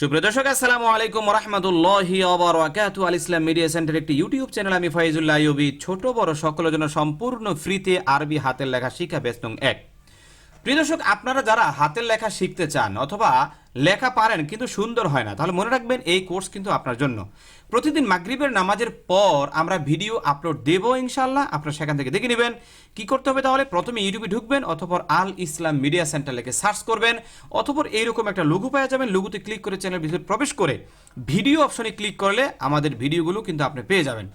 সুপ্রিয় দর্শক, আসসালামু আলাইকুম রহমতুল্লাহি ওবরাকাতু। আল ইসলাম মিডিয়া সেন্টার একটি ইউটিউব চ্যানেল, আমি ফাইজুল্লাহ আইয়ুবি। ছোট বড়, সকলের জন্য সম্পূর্ণ ফ্রিতে আরবি হাতের লেখা শিক্ষা ব্যস্ত এক। প্রিয় দর্শক, আপনারা যারা হাতের লেখা শিখতে চান অথবা লেখা পারেন কিন্তু সুন্দর হয় না, তাহলে মনে রাখবেন এই কোর্স কিন্তু আপনার জন্য। প্রতিদিন মাগরিবের নামাজের পর আমরা ভিডিও আপলোড দেব ইনশাল্লাহ আপনারা সেখান থেকে দেখে নেবেন। কি করতে হবে তাহলে? প্রথমে ইউটিউবে ঢুকবেন অথবা আল ইসলাম মিডিয়া সেন্টার লিখে সার্চ করবেন অথবা এইরকম একটা লঘু পেয়ে যাবেন, লঘুতে ক্লিক করে চ্যানেল ভিতরে প্রবেশ করে ভিডিও অপশনে ক্লিক করলে আমাদের ভিডিওগুলো কিন্তু আপনি পেয়ে যাবেন।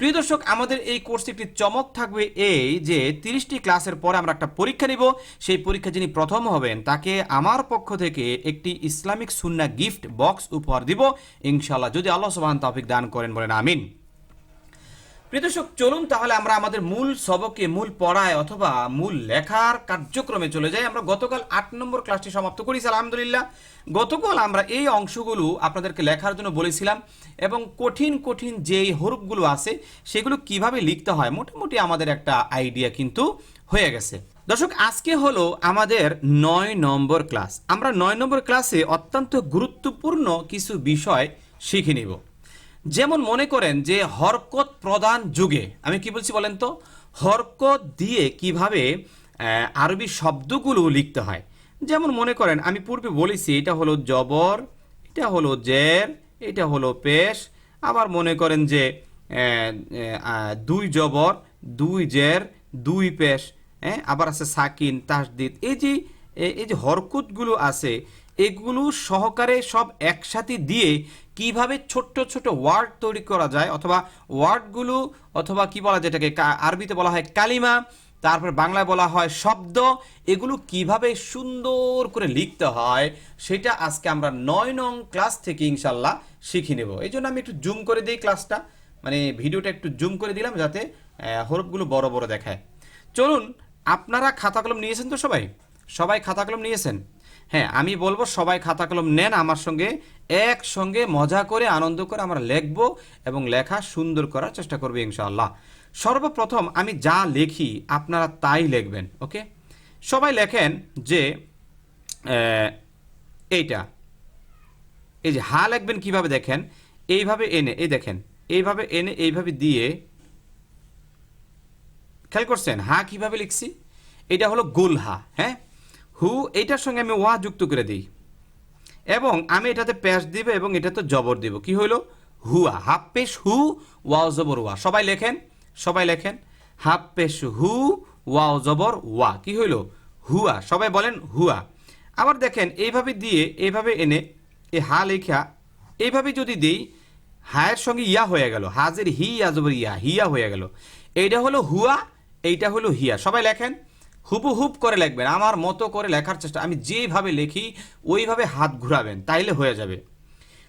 প্রিয় দর্শক, আমাদের এই কোর্সে একটি চমক থাকবে এই যে তিরিশটি ক্লাসের পরে আমরা একটা পরীক্ষা নিব। সেই পরীক্ষা যিনি প্রথম হবেন, তাকে আমার পক্ষ থেকে একটি ইসলামিক সুন্না গিফট বক্স উপহার দিব। ইনশাল্লাহ যদি আল্লাহ সোহান তফিক দান করেন বলেন, আমিন। প্রিয় দর্শক চলুন তাহলে আমরা আমাদের মূল সবকে, মূল পড়ায় অথবা মূল লেখার কার্যক্রমে চলে যাই। আমরা গতকাল আট নম্বর ক্লাসটি সমাপ্ত করেছি, আলহামদুলিল্লাহ। গতকাল আমরা এই অংশগুলো আপনাদেরকে লেখার জন্য বলেছিলাম এবং কঠিন কঠিন যেই হরফগুলো আছে, সেগুলো কীভাবে লিখতে হয়, মোটামুটি আমাদের একটা আইডিয়া কিন্তু হয়ে গেছে। দর্শক, আজকে হলো আমাদের নয় নম্বর ক্লাস। আমরা নয় নম্বর ক্লাসে অত্যন্ত গুরুত্বপূর্ণ কিছু বিষয় শিখে নিব। যেমন মনে করেন যে হরকত প্রদান যুগে, আমি কি বলছি বলেন তো? হরকত দিয়ে কীভাবে আরবি শব্দগুলো লিখতে হয়। যেমন মনে করেন, আমি পূর্বে বলেছি, এটা হলো জবর, এটা হলো জের, এটা হলো পেশ। আবার মনে করেন যে দুই জবর, দুই জের, দুই পেশ হ্যাঁ? আবার আছে সাকিন, তাসদিদ। এই যে এই যে হরকতগুলো আছে এগুলো সহকারে সব একসাথে দিয়ে কীভাবে ছোট্ট ছোট ওয়ার্ড তৈরি করা যায় অথবা ওয়ার্ডগুলো অথবা কি বলা যায় এটাকে? আরবিতে বলা হয় কালিমা, তারপর বাংলায় বলা হয় শব্দ। এগুলো কীভাবে সুন্দর করে লিখতে হয় সেটা আজকে আমরা নয় নং ক্লাস থেকে ইনশাল্লাহ শিখে নেব। এই জন্য আমি একটু জুম করে দিই ক্লাসটা। মানে ভিডিওটা একটু জুম করে দিলাম যাতে হরফগুলো বড় বড় দেখায়। চলুন, আপনারা খাতা কলম নিয়েছেন তো সবাই? সবাই খাতা কলম নিয়েছেন? হ্যাঁ আমি বলব সবাই খাতা কলম নেন আমার সঙ্গে, একসঙ্গে মজা করে, আনন্দ করে আমরা লিখব এবং লেখা সুন্দর করার চেষ্টা করব ইনশাআল্লাহ। সর্বপ্রথম আমি যা লিখি আপনারা তাই লিখবেন, ওকে? সবাই লেখেন যে এইটা। এই যে হা লিখবেন কীভাবে দেখেন? এইভাবে এনে, এই দেখেন, এইভাবে এনে, এইভাবে দিয়ে, খেয়াল করছেন? হা কীভাবে লিখছি? এটা হলো গোল হা হ্যাঁ? হু, এইটার সঙ্গে আমি ওয়া যুক্ত করে দিই। এবং আমি এটাতে পেশ দিব এবং এটাতে জবর দিব। কি হইল? হুয়া, হাফ পেশ হু, ওয়াও জবর ওয়া। সবাই লেখেন সবাই লেখেন, হাফ পেশ হু, ওয়াও জবর ওয়া। কি হইল? হুয়া, সবাই বলেন হুয়া। আবার দেখেন, এইভাবে দিয়ে, এইভাবে এনে এই হা লেখা, এইভাবে যদি দিই, হায়ের সঙ্গে ইয়া হয়ে গেল। হাজের হি আজবর ইয়া, হিয়া হয়ে গেল। এইটা হলো হুয়া, এইটা হলো হিয়া। সবাই লেখেন হুবহুব করে লিখবেন, আমার মতো করে লেখার চেষ্টা, আমি যেভাবে লিখি, ওইভাবে হাত ঘুরাবেন, তাইলে হয়ে যাবে।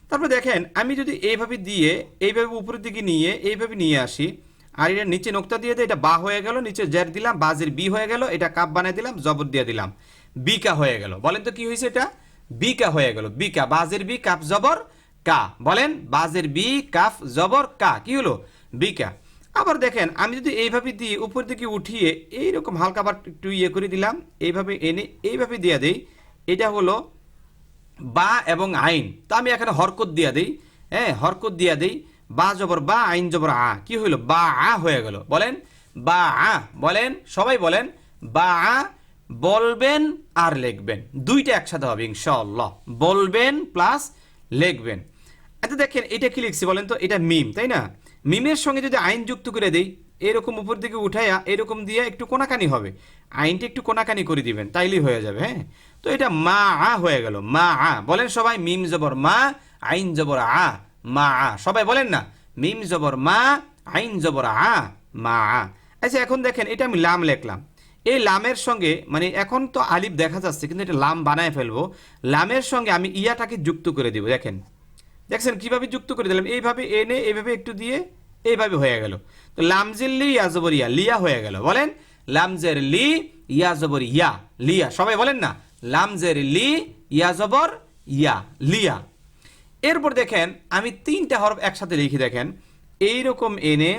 তারপর দেখেন, আমি যদি এইভাবে দিয়ে, এইভাবে উপরের দিকে নিয়ে, এইভাবে নিয়ে আসি, আর এটা নিচে নোক্তা দিয়ে দিই এটা বা হয়ে গেল, নিচে জের দিলাম, বাজের বি হয়ে গেল, এটা কাপ বানিয়ে দিলাম, জবর দিয়ে দিলাম, বিকা হয়ে গেল। বলেন তো কি হয়েছে এটা? বিকা হয়ে গেল, বিকা, বাজের বি, কাপ জবর, কা। বলেন, বাজের বি কাফ জবর, কা, কি হলো? বিকা। আবার দেখেন, আমি যদি এইভাবে দিয়ে উপর দিকে উঠিয়ে এইরকম হালকা আবার একটু ইয়ে করে দিলাম, এইভাবে এনে এইভাবে দিয়ে দেই, এটা হলো বা এবং আইন। তো আমি এখানে হরকত দিয়া দিই হ্যাঁ হরকত দিয়া দিই, বা জবর বা, আইন জবর আ। কি হইল? বা আ হয়ে গেল। বলেন, বা আ, বলেন, সবাই বলেন, বা আ, বলবেন আর লিখবেন। দুইটা একসাথে হবে, ইনশাআল্লাহ। বলবেন প্লাস লিখবেন। আচ্ছা দেখেন, এটা কি লিখছি বলেন তো? এটা মিম, তাই না? মিমের সঙ্গে যদি আইন যুক্ত করে দেই, এরকম উপর দিকে উঠাইয়া এরকম দিয়ে একটু কোনাকানি হবে। আইনটা একটু কোনাকানি করে দিবেন, তাইলেই হয়ে যাবে হ্যাঁ? তো এটা মা আ হয়ে গেল, মা আ। বলেন সবাই, মিম জবর মা, আইন জবর আ, মা আ। সবাই বলেন না, মিম জবর মা, আইন জবর আ, মা আ। আচ্ছা এখন দেখেন, এটা আমি লাম লেখলাম। এই লামের সঙ্গে মানে এখন তো আলিফ দেখা যাচ্ছে, কিন্তু এটা লাম বানায় ফেলব। লামের সঙ্গে আমি ইয়াটাকে যুক্ত করে দিব, দেখেন। দেখছেন কীভাবে যুক্ত করে দিলাম? এইভাবে এনে, এইভাবে একটু দিয়ে এইভাবে হয়ে গেল। তো লামজের লি, ইয়া জবর ইয়া লিয়া হয়ে গেল। বলেন, লামজের লি ইয়াজবর ইয়া লিয়া। সবাই বলেন না, লামজের লি, ইয়া জবর, ইয়া, লিয়া। এরপর দেখেন, আমি তিনটা হরফ একসাথে লিখে, দেখেন। এইরকম এনে,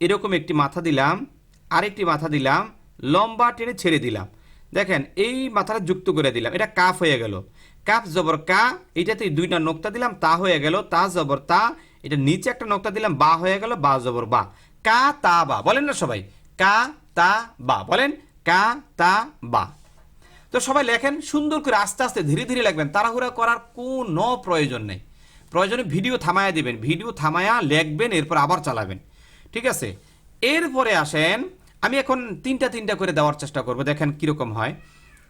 এরকম একটি মাথা দিলাম, আরেকটি মাথা দিলাম, লম্বা টেনে ছেড়ে দিলাম। দেখেন, এই মাথাটা যুক্ত করে দিলাম। এটা কাফ হয়ে গেল। কাফ জবর কা এটাতে দুইটা নোক্তা দিলাম, তা হয়ে গেল, তা জবর তা এটা নিচে একটা নোক্তা দিলাম, বা হয়ে গেল, বা জবর, বা। কা, তা, বা। বলেন না সবাই। কা, তা, বা। বলেন, কা, তা, বা। তো সবাই লেখেন, সুন্দর করে আস্তে আস্তে, ধীরে ধীরে লিখবেন। তাড়াহুড়া করার কোনো প্রয়োজন নেই। প্রয়োজনে ভিডিও থামায়া দিবেন। ভিডিও থামায়া লিখবেন, এরপর আবার চালাবেন। ঠিক আছে? এরপরে আসেন, আমি এখন তিনটা তিনটা করে দেওয়ার চেষ্টা করব। দেখেন কীরকম হয়।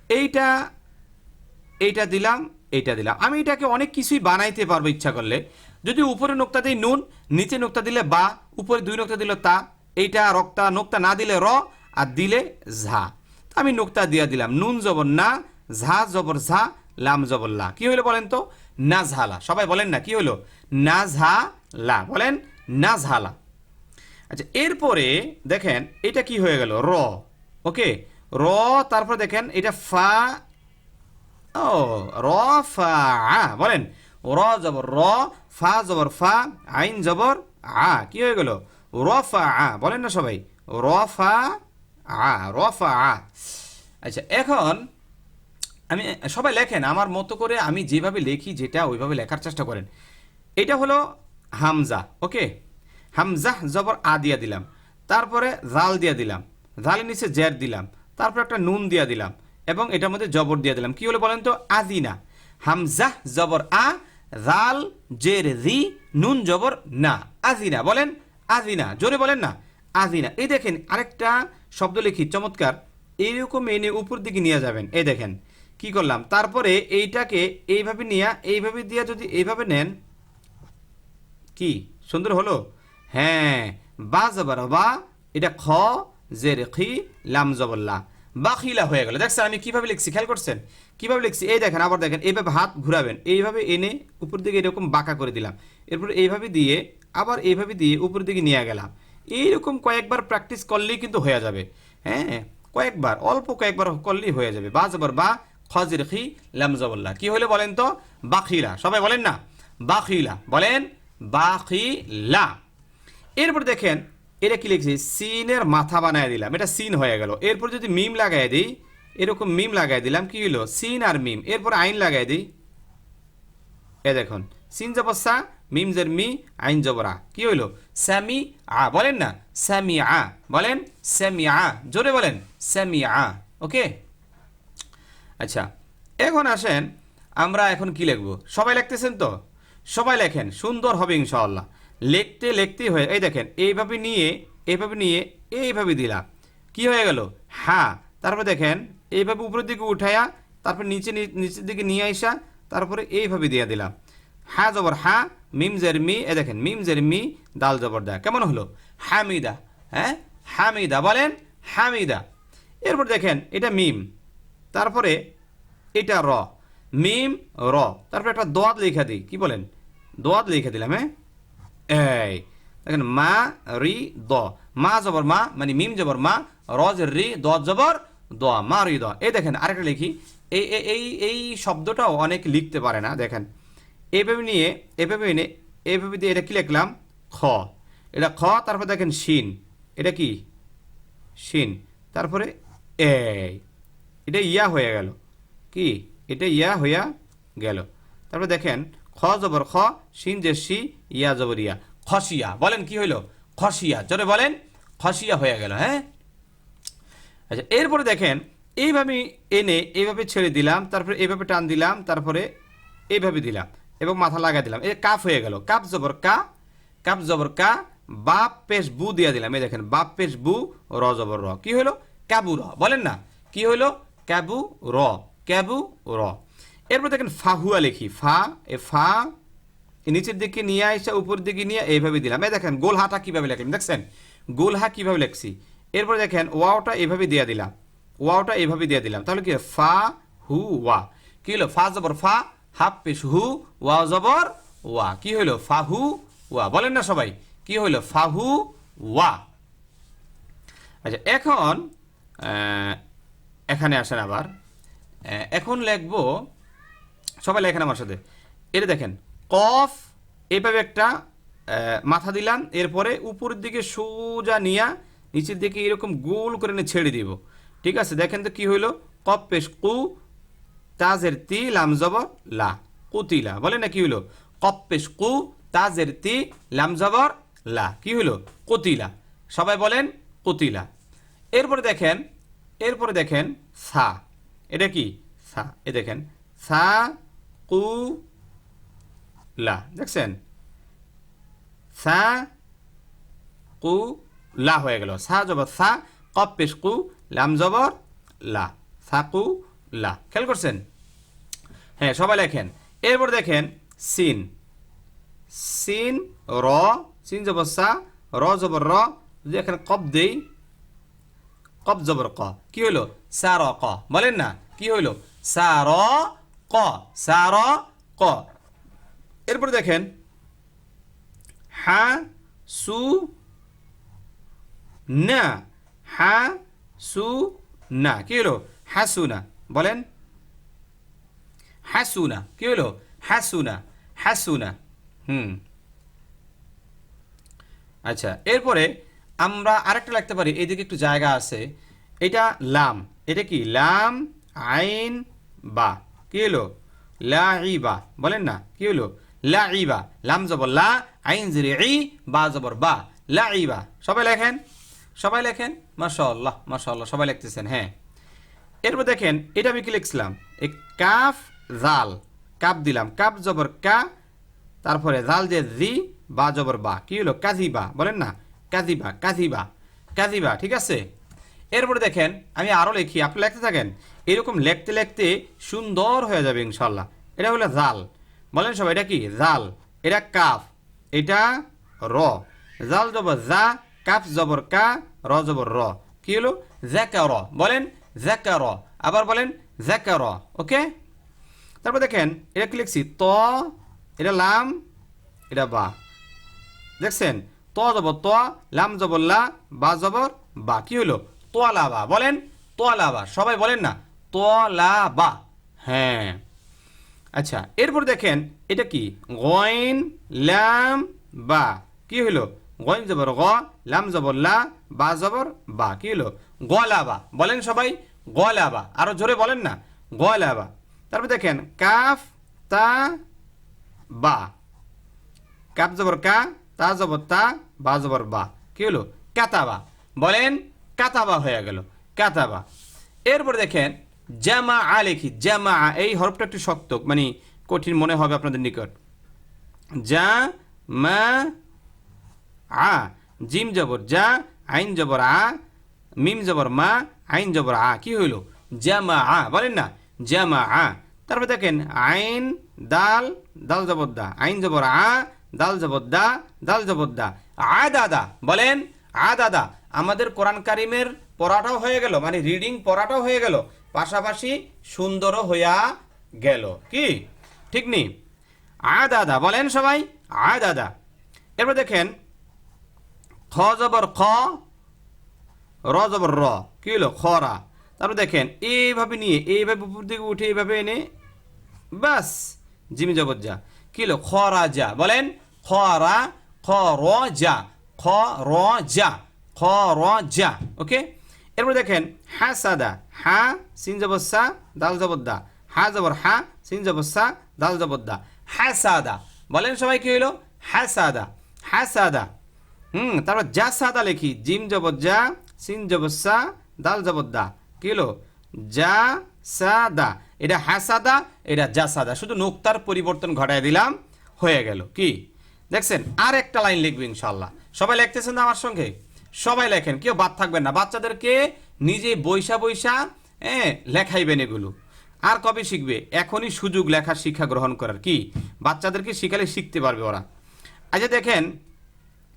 এইটা এইটা দিলাম এইটা দিলাম। আমি এটাকে অনেক কিছুই বানাইতে পারব ইচ্ছা করলে। যদি উপরে নোক্তা দিই নুন, নিচে নোক্তা দিলে বা, উপরে দুই নোক্তা দিলে তা, এইটা রক্তা, নোক্তা না দিলে র, আর দিলে ঝা। আমি নোক্তা দিয়া দিলাম। নুন জবর না, ঝা জবর ঝা, লাম জবর লা। কি হইল বলেন তো? না ঝালা। সবাই বলেন না, কি হইল? না ঝা লা বলেন, না ঝালা। আচ্ছা এরপরে দেখেন, এটা কি হয়ে গেল? র। ওকে? র, তারপর দেখেন, এটা ফা, ও, র ফা বলেন। র জবর র ফা জবর ফা, আইন জবর আ। কি হয়ে গেল? রফা আ। বলেন না সবাই। রফা আ র ফা আ। আচ্ছা এখন আমি, সবাই লেখেন, আমার মতো করে আমি যেভাবে লিখি যেটা ওইভাবে লেখার চেষ্টা করেন। এটা হলো হামজা, ওকে? হামজা জবর আ দিয়া দিলাম। তারপরে জাল দিয়া দিলাম। জালের নিচে জের দিলাম। তারপর একটা নুন দিয়া দিলাম। এবং এটার মধ্যে জবর দিয়া দিলাম। কি হলো বলেন তো? আদিনা। হামজা জবর আ জাল, জের রি নুন, জবর, না। আজিনা, বলেন আজিনা, জোরে বলেন না। আজিনা, এই দেখেন আরেকটা শব্দ লিখি, চমৎকার। এইরকম এনে উপর দিকে নিয়ে যাবেন। এই দেখেন, কি করলাম? তারপরে এইটাকে এইভাবে নিয়ে, এইভাবে দিয়ে যদি এইভাবে নেন, কি? সুন্দর হলো? হ্যাঁ বা জবর বা, এটা খ, জের, খি, লাম জবল্লা বাখিলা হয়ে গেল। দেখছেন, আমি কীভাবে লিখছি? খেয়াল করছেন? কীভাবে লিখছি? এই দেখেন, আবার দেখেন, এইভাবে হাত ঘুরাবেন। এইভাবে এনে উপর দিকে এরকম বাঁকা করে দিলাম। এরপর এইভাবে দিয়ে, আবার এইভাবে দিয়ে উপর দিকে নিয়ে গেলাম। এইরকম কয়েকবার প্র্যাকটিস করলেই কিন্তু হয়ে যাবে। হ্যাঁ কয়েকবার, অল্প কয়েকবার করলেই হয়ে যাবে। বা জবর বা খজির খি লাম জবল্লা কি হলে বলেন তো? বাখিলা। সবাই বলেন না? বাখিলা। বলেন, বাখিলা। এরপর দেখেন এটা কি লিখছি? সিনের মাথা বানায় দিলাম। এটা সিন হয়ে গেল। এরপর যদি মিম লাগাই দিই, এরকম মিম লাগাই দিলাম, কি হলো সিন আর মিম। এরপর আইন লাগাই দিই। এ দেখুন, সিন জবসা মিম জের মি, আইন জবরা কি হইল? স্যামি আ, বলেন না? স্যামি আ, বলেন? স্যামি আ, জোরে বলেন। স্যামি আ, ওকে? আচ্ছা এখন আসেন, আমরা এখন কি লিখব? সবাই লিখতেছেন তো? সবাই লেখেন, সুন্দর হবে ইনশাআল্লাহ। লিখতে লিখতেই হয়ে, এই দেখেন, এইভাবে নিয়ে এইভাবে নিয়ে, এইভাবে দিলাম কি হয়ে গেল? হ্যাঁ তারপর দেখেন, এইভাবে উপরের দিকে উঠাইয়া তারপর নিচে নিচের দিকে নিয়ে আইসা, তারপরে এইভাবে দিয়ে দিলাম হ্যাঁ জবর হ্যাঁ মিম জের মি এ দেখেন, মিম জের মি, দাল জবর দা কেমন হলো? হামিদা হ্যাঁ? হামিদা, বলেন, হামিদা। এরপর দেখেন, এটা মিম। তারপরে এটা র। মিম, র। তারপরে একটা দোয়াত লেখা দিই। কি বলেন? দোয়াত লেখা দিলাম হ্যাঁ? এই, দেখেন মা, রি, দ। মা জবর মা মানে মিম জবর মা র জের রি, দ জবর, দ, মা, রি, দ। এই দেখেন, আরেকটা লিখি। এই, এই- এই শব্দটাও অনেক লিখতে পারে না, দেখেন। এইভাবে নিয়ে, এভাবে এনে এইভাবে দিয়ে এটা কি লিখলাম? খ। এটা খ, তারপর দেখেন শিন। এটা কি? শিন। তারপরে এই, এটা ইয়া হয়ে গেল। কি? এটা ইয়া হইয়া গেল। তারপরে দেখেন খ জবর খ, শিন যে শি, ইয়া জবর ইয়া। খসিয়া, বলেন কি হইল? খসিয়া, জোরে বলেন, খসিয়া হয়ে গেল হ্যাঁ? আচ্ছা এরপরে দেখেন, এইভাবে এনে এইভাবে ছেড়ে দিলাম, তারপরে এইভাবে টান দিলাম, তারপরে এইভাবে দিলাম এবং মাথা লাগাই দিলাম। এই কাপ হয়ে গেল। কাপ জবর কা কাপ জবর কা, বাপ পেশ বু দিয়ে দিলাম। এই দেখেন, বাপ পেশ বু, র জবর র। কি হলো ক্যাবু র। বলেন না, কি হলো ক্যাবু র ক্যাবু র। এরপর দেখেন ফাহুয়া লিখি, ফা, এ ফা নিচের দিকে নিয়ে আসা উপরের দিকে নিয়ে এইভাবে দিলাম। এই দেখেন, গোল হাটা কীভাবে লিখলাম, দেখছেন? গোল হা কীভাবে লিখছি? এরপর দেখেন, ওয়াওটা এভাবে দিয়ে দিলাম। ওয়াওটা এভাবে দিয়ে দিলাম। তাহলে কি ফা, হু, ওয়া। কি হলো? ফা জবর ফা, হাফ পেশ হু ওয়া জবর ওয়া। কি হলো? ফাহু ওয়া। বলেন না সবাই, কি হলো? ফাহু ওয়া। আচ্ছা এখন এখানে আসেন আবার। এখন লিখব সবাই লেখেন আমার সাথে। এটা দেখেন, কফ এইভাবে একটা মাথা দিলাম, এরপরে উপরের দিকে সোজা নিয়া নিচের দিকে এরকম গোল করে নিয়ে ছেড়ে দিব। ঠিক আছে? দেখেন তো কি হইল? কফ পেশ কু, তাজের তি, লাম জবর লা। কুতিলা। বলে না কি হলো কপ্পেশ কু, তাজের তি, লাম জবর লা। কি হলো কুতিলা। সবাই বলেন কুতিলা। এরপরে দেখেন এরপরে দেখেন সা। এটা কি? সা। এ দেখেন, সা কু লা দেখছেন? সা কু লা হয়ে গেল। সা জবর সা কপ পেশ কু লাম জবর লা। সা কু লা। খেয়াল করছেন? হ্যাঁ সবাই লেখেন। এরপর দেখেন, সিন। সিন, র, সিন জবর সা র জবর র, যদি এখানে কপ দেই কপ জবর ক। কি হইল? র, ক। বলেন না, কি হইল? র ক সা র ক। এরপরে দেখেন, হা, সু, না। হা, সু, না। কি হলো? হাসুনা বলেন। হাসুনা কি হলো? হাসুনা হাসুনা হুম। আচ্ছা এরপরে আমরা আরেকটা লিখতে পারি। এদিকে একটু জায়গা আছে। এটা লাম। এটা কি? লাম, আইন, বা। কি হলো? লা বলেন না, কি হলো? লা লাম জবর লা, আইন জেরে ই, বা জবর বা। লা বা সবাই লেখেন? সবাই লেখেন? মাশাআল্লাহ মাশাআল্লাহ, সবাই লিখতেছেন হ্যাঁ। এরপর দেখেন, এটা আমি কি লিখছিলাম? এই কাফ জাল, কাপ দিলাম। কাপ জবর কা, তারপরে জাল যে জি, বা জবর বা। কি হলো? কাজিবা বলেন না কাজিবা কাজিবা কাজিবা ঠিক আছে? এরপরে দেখেন, আমি আরও লিখি, আপনি লিখতে থাকেন? এরকম লিখতে লিখতে সুন্দর হয়ে যাবে ইনশাল্লাহ এটা হলো জাল। বলেন সবাই, এটা কি? জাল। এটা কাফ। এটা র। জাল জবর জা, কাফ জবর কা, র জবর র। কি হলো? জ্যাকা র। বলেন, জ্যাকা র। আবার বলেন, জ্যাকা র। ওকে? তারপর দেখেন, এটা কি লিখছি? ত, এটা লাম, এটা বা। দেখছেন? ত জবর ত, লাম জবর লা, বা জবর বা। কি হলো? তোয়ালা বা। বলেন, তোয়ালা বা। সবাই বলেন না তোয়ালা বা হ্যাঁ। আচ্ছা এরপর দেখেন, এটা কি? গয়ন, লাম, বা। কি হলো গয়ন জবর গ, লাম জবর লা, বা জবর বা। কি হলো গলাবা। বলেন সবাই, গলাবা। আরও জোরে বলেন না। গলাবা। তারপর দেখেন, কাফ, তা, বা। কাপ জবর কা, তা জবর তা, বা জবর বা। কি হলো কাতাবা। বলেন, কাতাবা হয়ে গেল। কাতাবা। এরপর দেখেন জামা আ লেখি জামা আ, এই হরফটা একটু শক্ত মানে কঠিন মনে হবে আপনাদের নিকট। যা মা আ জিম জবর যা আইন জবর আ মিম জবর মা আইন জবর আ কি হইল? জামা আ বলেন না জামা আ। তারপর দেখেন আইন দাল দাল জবর দা। আইন জবর আ দাল জবর দা দাল জবর দা। আ দাদা বলেন আ দাদা আমাদের কোরআন কারিমের পড়াটাও হয়ে গেল মানে রিডিং পড়াটাও হয়ে গেল। পাশাপাশি সুন্দরও হইয়া গেল। কি? ঠিক নি? আ দাদা, বলেন সবাই আ দাদা। এরপর দেখেন, খ জবর খ, র জবর র। কি হলো খরা তারপর দেখেন, এইভাবে নিয়ে, এইভাবে উপর দিকে উঠে এইভাবে এনে বাস জিমি জবর যা। কি হলো খরা যা। বলেন খরা খ, র, যা। খ, র, যা। খ, র, যা। ওকে? এরপর দেখেন হা সাদা হা, সিন জবর সা, দাল জবর দা। হা জবর হা, সিন জবর সা, দাল জবর দা। হা সাদা বলেন সবাই কি হইল? হা সাদা হা সাদা হুম, তারপর যা সাদা লিখি। জিম জবর যা, সিন জবর সা, দাল জবর দা। কি হলো যা সাদা এটা হাসাদা এটা যা সাদা শুধু নোক্তার পরিবর্তন ঘটায় দিলাম, হয়ে গেল। কি? দেখছেন? আর একটা লাইন লিখবে ইনশাল্লাহ সবাই লিখতেছেন না আমার সঙ্গে? সবাই লেখেন, কেউ বাদ থাকবেন না। বাচ্চাদেরকে নিজে বৈশা বৈশা হ্যাঁ লেখাইবেন এগুলো। আর কবে শিখবে? এখনই সুযোগ লেখার শিক্ষা গ্রহণ করার। কি? বাচ্চাদেরকে শিখালে শিখতে পারবে ওরা। আচ্ছা দেখেন,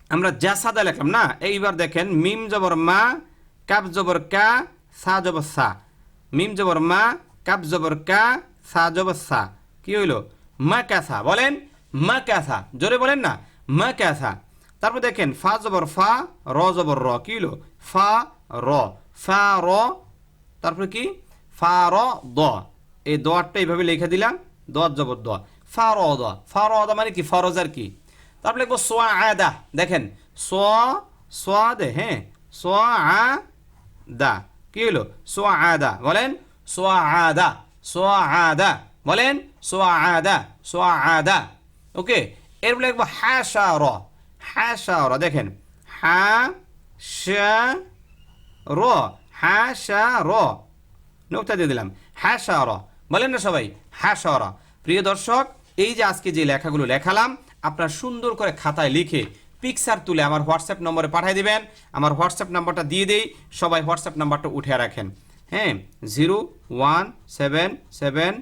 আমরা জাসাদা লেখলাম না? এইবার দেখেন, মিম জবর মা কাপ জবর কা, সা জবর সা। মিম জবর মা কাপ জবর কা, সা জবর সা। কি হইল? মা ক্যাসা বলেন, মা ক্যাসা জোরে বলেন না, মা ক্যাসা তারপর দেখেন, ফা জবর ফা, র জবর র। কি হইল? ফা, র। ফা র তারপরে কি? ফা র দ। এই দোয়ারটা এইভাবে লিখে দিলাম দোয়ার জবর দ। ফা দ। ফা র দ মানে কি? ফরজার কি। তারপর লিখব সোয়া আদা দেখেন সোয়া সোয়া দে হ্যাঁ আ দা কি হলো? সোয়া আদা বলেন সোয়া আদা সোয়াদা। বলেন, সোয়াদা। সোয়াদা। ওকে? এরপরে লিখব হাসা র হাসা র দেখেন হা শা র হাসা র নোকটা দিয়ে দিলাম। হাসা র বলেন না সবাই হাসা র প্রিয় দর্শক, এই যে আজকে যে লেখাগুলো লেখালাম, আপনার সুন্দর করে খাতায় লিখে পিকচার তুলে আমার হোয়াটসঅ্যাপ নম্বরে পাঠিয়ে দিবেন। আমার হোয়াটসঅ্যাপ নাম্বারটা দিয়ে দেই, সবাই হোয়াটসঅ্যাপ নাম্বারটা উঠে রাখেন। হ্যাঁ zero one seven seven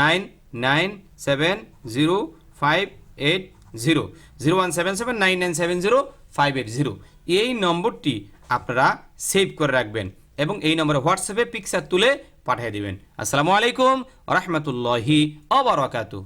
nine nine seven zero five eight zero. Zero one seven seven nine nine seven zero five eight zero. এই নম্বরটি আপনারা সেভ করে রাখবেন এবং এই নম্বরে হোয়াটসঅ্যাপে পিকচার তুলে পাঠিয়ে দেবেন। আসসালামু আলাইকুম রহমতুল্লাহি আবরাকাতু